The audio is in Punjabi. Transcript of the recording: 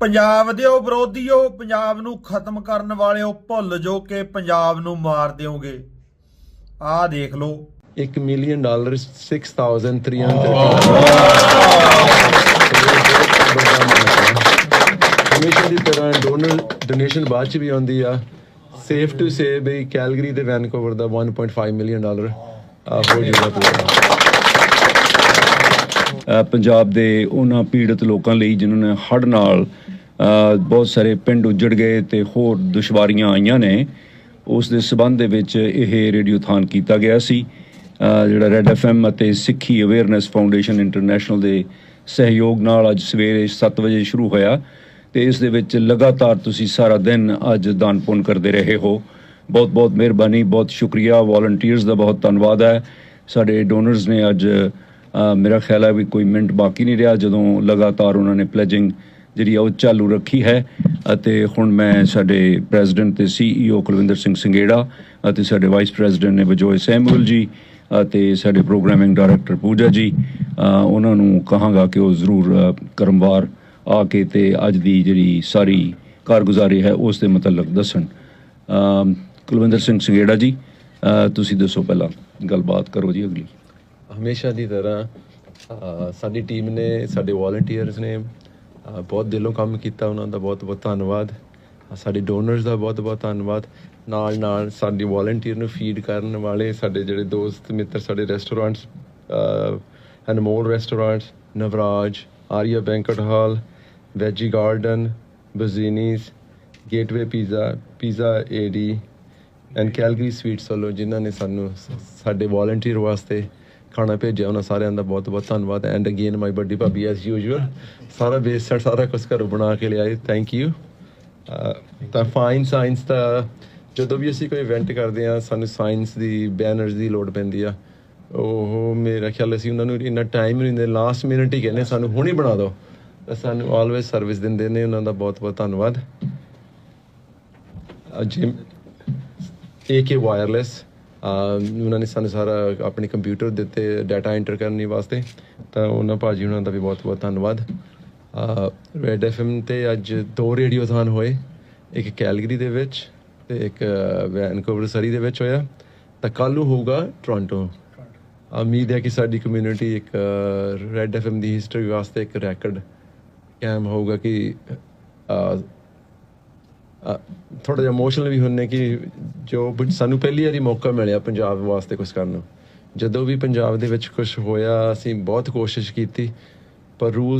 ਪੰਜਾਬ ਦੇ ਉਹ ਵਿਰੋਧੀਓ ਪੰਜਾਬ ਨੂੰ ਖਤਮ ਕਰਨ ਵਾਲਿਓ ਭੁੱਲ ਜੋ ਕਿ ਪੰਜਾਬ ਨੂੰ ਮਾਰ ਦਿਓਗੇ। ਆਹ ਦੇਖ ਲਓ। 1 ਮਿਲੀਅਨ ਡਾਲਰ 6300 ਹਮੇਸ਼ਾ ਦੀ ਤਰ੍ਹਾਂ ਡੋਨਰ ਡੋਨੇਸ਼ਨ ਬਾਅਦ ਚ ਵੀ ਆਉਂਦੀ ਆ। ਸੇਫ ਟੂ ਸੇ ਬਈ ਕੈਲਗਰੀ ਤੇ ਵੈਨਕੂਵਰ ਦਾ 1.5 ਮਿਲੀਅਨ ਡਾਲਰ ਹੋ ਜੂਗਾ ਪੂਰਾ। ਪੰਜਾਬ ਦੇ ਉਹਨਾਂ ਪੀੜਤ ਲੋਕਾਂ ਲਈ ਜਿਨ੍ਹਾਂ ਨੇ ਹੜ੍ਹ ਨਾਲ ਬਹੁਤ ਸਾਰੇ ਪਿੰਡ ਉੱਜੜ ਗਏ ਤੇ ਹੋਰ ਦੁਸ਼ਵਾਰੀਆਂ ਆਈਆਂ ਨੇ। ਉਸ ਦੇ ਸਬੰਧ ਦੇ ਵਿੱਚ ਇਹ ਰੇਡੀਓਥਾਨ ਕੀਤਾ ਗਿਆ ਸੀ। ਅ, ਜਿਹੜਾ ਰੈਡ ਐਫਐਮ ਅਤੇ ਸਿੱਖੀ ਅਵੇਅਰਨੈਸ ਫਾਊਂਡੇਸ਼ਨ ਇੰਟਰਨੈਸ਼ਨਲ ਦੇ ਸਹਿਯੋਗ ਨਾਲ ਅੱਜ ਸਵੇਰੇ 7 ਵਜੇ ਸ਼ੁਰੂ ਹੋਇਆ ਤੇ ਇਸ ਦੇ ਵਿੱਚ ਲਗਾਤਾਰ ਤੁਸੀਂ ਸਾਰਾ ਦਿਨ ਅੱਜ ਦਾਨ ਪੁੰਨ ਕਰਦੇ ਰਹੇ ਹੋ। ਬਹੁਤ ਬਹੁਤ ਮਿਹਰਬਾਨੀ ਬਹੁਤ ਸ਼ੁਕਰੀਆ। ਵਾਲੰਟੀਅਰਸ ਦਾ ਬਹੁਤ ਧੰਨਵਾਦ ਹੈ। ਸਾਡੇ ਡੋਨਰਸ ਨੇ ਅੱਜ ਮੇਰਾ ਖਿਆਲ ਹੈ ਵੀ ਕੋਈ ਮਿੰਟ ਬਾਕੀ ਨਹੀਂ ਰਿਹਾ। ਜਦੋਂ ਲਗਾਤਾਰ ਉਹਨਾਂ ਨੇ ਪਲੇਜਿੰਗ ਜਿਹੜੀ ਆ ਉਹ ਚਾਲੂ ਰੱਖੀ ਹੈ ਅਤੇ ਹੁਣ ਮੈਂ ਸਾਡੇ ਪ੍ਰੈਜ਼ੀਡੈਂਟ ਤੇ ਸੀਈਓ ਕੁਲਵਿੰਦਰ ਸਿੰਘ ਸੰਗੇੜਾ ਅਤੇ ਸਾਡੇ ਵਾਈਸ ਪ੍ਰੈਜ਼ੀਡੈਂਟ ਨੇ ਬਜੋਏ ਸੈਮੂਅਲ ਜੀ ਅਤੇ ਸਾਡੇ ਪ੍ਰੋਗਰਾਮਿੰਗ ਡਾਇਰੈਕਟਰ ਪੂਜਾ ਜੀ ਉਹਨਾਂ ਨੂੰ ਕਹਾਂਗਾ ਕਿ ਉਹ ਜ਼ਰੂਰ ਕਰਮਵਾਰ ਆ ਕੇ ਤੇ ਅੱਜ ਦੀ ਜਿਹੜੀ ਸਾਰੀ ਕਾਰਗੁਜ਼ਾਰੀ ਹੈ ਉਸ ਦੇ ਮੁਤਲਕ ਦੱਸਣ। ਕੁਲਵਿੰਦਰ ਸਿੰਘ ਸੰਗੇੜਾ ਜੀ ਤੁਸੀਂ ਦੱਸੋ ਪਹਿਲਾਂ, ਗੱਲਬਾਤ ਕਰੋ ਜੀ ਅਗਲੀ ਹਮੇਸ਼ਾ ਦੀ ਤਰ੍ਹਾਂ ਸਾਡੀ ਟੀਮ ਨੇ, ਸਾਡੇ ਵਾਲੰਟੀਅਰਸ ਨੇ ਬਹੁਤ ਦਿਲੋਂ ਕੰਮ ਕੀਤਾ ਉਹਨਾਂ ਦਾ, ਬਹੁਤ ਬਹੁਤ ਧੰਨਵਾਦ। ਸਾਡੇ ਡੋਨਰਸ ਦਾ ਬਹੁਤ ਬਹੁਤ ਧੰਨਵਾਦ। ਨਾਲ ਨਾਲ ਸਾਡੀ ਵਾਲੰਟੀਅਰ ਨੂੰ ਫੀਡ ਕਰਨ ਵਾਲੇ ਸਾਡੇ ਜਿਹੜੇ ਦੋਸਤ, ਮਿੱਤਰ, ਸਾਡੇ restaurants Anmol restaurants Navraj, Arya banquet hall veggie garden ਬਜ਼ੀਨੀਸ gateway pizza pizza AD and Calgary sweets ਵੱਲੋਂ ਜਿਨ੍ਹਾਂ ਨੇ ਸਾਨੂੰ ਸਾਡੇ ਵਾਲੰਟੀਅਰ ਵਾਸਤੇ ਖਾਣਾ ਭੇਜਿਆ ਉਹਨਾਂ ਸਾਰਿਆਂ ਦਾ ਬਹੁਤ ਬਹੁਤ ਧੰਨਵਾਦ ਐਂਡ ਅਗੇਨ ਮਾਈ ਵੱਡੀ ਭਾਬੀ ਐਸ ਯੂਜੂਅਲ ਸਾਰਾ ਬੇਸ ਸੈਟ ਸਾਰਾ ਕੁਝ ਘਰੋਂ ਬਣਾ ਕੇ ਲਿਆਏ ਥੈਂਕ ਯੂ ਤਾਂ ਫਾਈਨ ਸਾਇੰਸ ਦਾ ਜਦੋਂ ਵੀ ਅਸੀਂ ਕੋਈ ਇਵੈਂਟ ਕਰਦੇ ਆ ਸਾਨੂੰ ਸਾਇੰਸ ਦੀ ਬੈਨਰਸ ਦੀ ਲੋੜ ਪੈਂਦੀ ਆ। ਉਹ ਮੇਰਾ ਖਿਆਲ ਅਸੀਂ ਉਹਨਾਂ ਨੂੰ ਇੰਨਾ ਟਾਈਮ ਨਹੀਂ ਦਿੰਦੇ ਲਾਸਟ ਮਿੰਟ ਹੀ ਕਹਿੰਦੇ, ਸਾਨੂੰ ਹੁਣੇ ਬਣਾ ਦਿਓ। ਤਾਂ ਸਾਨੂੰ ਆਲਵੇਸ ਸਰਵਿਸ ਦਿੰਦੇ ਨੇ, ਉਹਨਾਂ ਦਾ ਬਹੁਤ ਬਹੁਤ ਧੰਨਵਾਦ। ਜਿਮ AK ਵਾਇਰਲੈਸ ਉਹਨਾਂ ਨੇ ਸਾਨੂੰ ਸਾਰਾ ਆਪਣੇ ਕੰਪਿਊਟਰ ਦਿੱਤੇ ਡਾਟਾ ਐਂਟਰ ਕਰਨ ਵਾਸਤੇ ਤਾਂ ਉਹਨਾਂ ਭਾਜੀ ਉਹਨਾਂ ਦਾ ਵੀ ਬਹੁਤ ਬਹੁਤ ਧੰਨਵਾਦ। ਰੈਡ ਐਫਐਮ ਤੇ ਅੱਜ ਦੋ ਰੇਡੀਓਥਾਨ ਹੋਏ ਇੱਕ ਕੈਲਗਰੀ ਦੇ ਵਿੱਚ ਤੇ ਇੱਕ ਵੈਨਕੂਵਰ ਸਰੀ ਦੇ ਵਿੱਚ ਹੋਇਆ। ਤਾਂ ਕੱਲ੍ਹ ਨੂੰ ਹੋਊਗਾ ਟੋਰਾਂਟੋ ਉਮੀਦ ਹੈ ਕਿ ਸਾਡੀ ਕਮਿਊਨਿਟੀ ਇੱਕ ਰੈਡ ਐਫਐਮ ਦੀ ਹਿਸਟਰੀ ਵਾਸਤੇ ਇੱਕ ਰੈਕੋਰਡ ਕਾਇਮ ਹੋਊਗਾ ਕਿ ਥੋੜਾ ਜਿਹਾ ਇਮੋਸ਼ਨਲ ਵੀ ਹੁੰਨੇ ਕਿ ਜੋ ਸਾਨੂੰ ਪਹਿਲੀ ਵਾਰੀ ਮੌਕਾ ਮਿਲਿਆ ਪੰਜਾਬ ਵਾਸਤੇ ਕੁਝ ਕਰਨ ਨੂੰ। ਜਦੋਂ ਵੀ ਪੰਜਾਬ ਦੇ ਵਿੱਚ ਕੁਝ ਹੋਇਆ, ਅਸੀਂ ਬਹੁਤ ਕੋਸ਼ਿਸ਼ ਕੀਤੀ, ਪਰ ਰੂਲ